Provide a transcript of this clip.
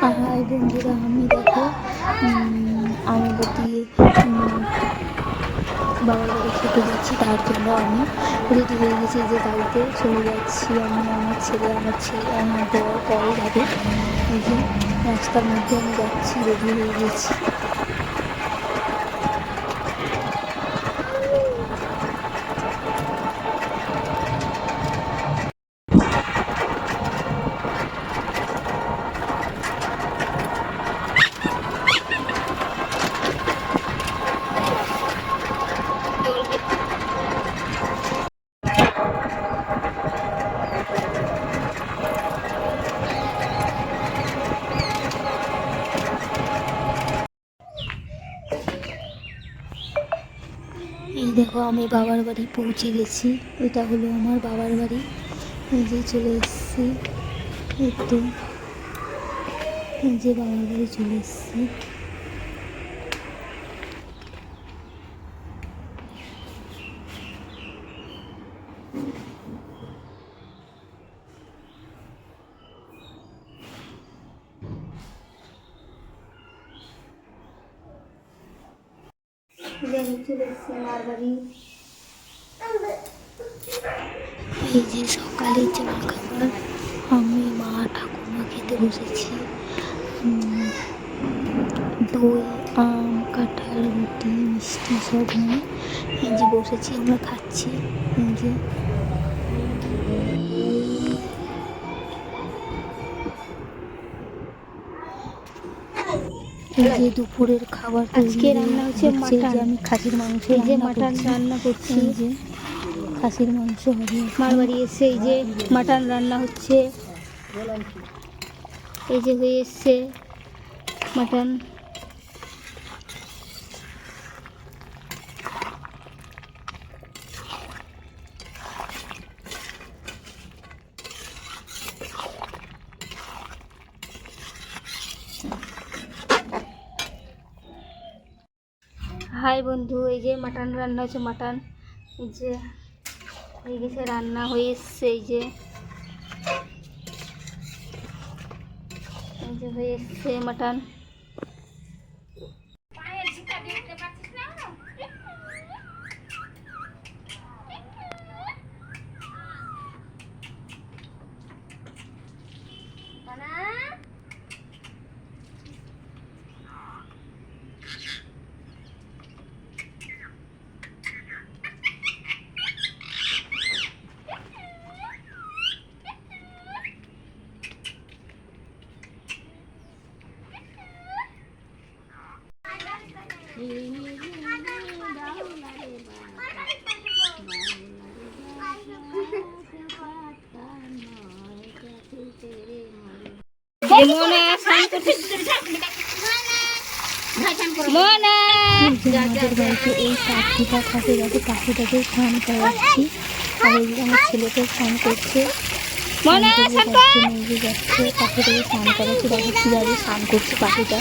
High বন্ধুরা আমি দেখো আমাবতী বাবার বাড়ি খেতে যাচ্ছি, তার জন্য আমি রেডি হয়ে গেছি যে গাড়িতে চলে যাচ্ছি আমি, আমার ছেলে আমার ছেলে, আমার বড় পরে যাবে রাস্তার মধ্যে আমি যাচ্ছি রেডি হয়ে গেছি। এই দেখো, আমি বাবার বাড়ি পৌঁছে গেছি। এটা হলো আমার বাবার বাড়ি। এই যে চলে এসেছি। একটু এই যে বাবার বাড়ি চলে এসেছি। আমি চলে এসেছি মার বাড়ি এই যে সকালে জল খাবার আমি মা ঠাকুমা খেতে বসেছি দই আম কাঁঠাল রুটি মিষ্টি সব নিয়ে এই যে বসেছি আমরা খাচ্ছি এই যে এই যে দুপুরের খাবার আজকে রান্না হচ্ছে। মাটন। আমি খাসির মাংস এই যে মাটন রান্না করছি এই যে খাসির মাংস হবে মার বাড়ি এসে এই যে মাটন রান্না হচ্ছে এই যে হয়ে এসছে মাটন হাই বন্ধু, এই যে মাটন রান্না হচ্ছে মাটন। এই যে হয়ে গেছে রান্না হয়ে এসছে, এই যে। এই যে হয়ে এসছে মাটন। মনে মনে এই যে আমাদের বাড়িতে এই পাখিটা থাকে যাতে পাখিটাকে স্নান করাচ্ছি আর এই আমার ছেলেকে স্নান করছে মনে পাখিটাকে স্নান করাচ্ছে দেখো কীভাবে স্নান করছে পাখিটা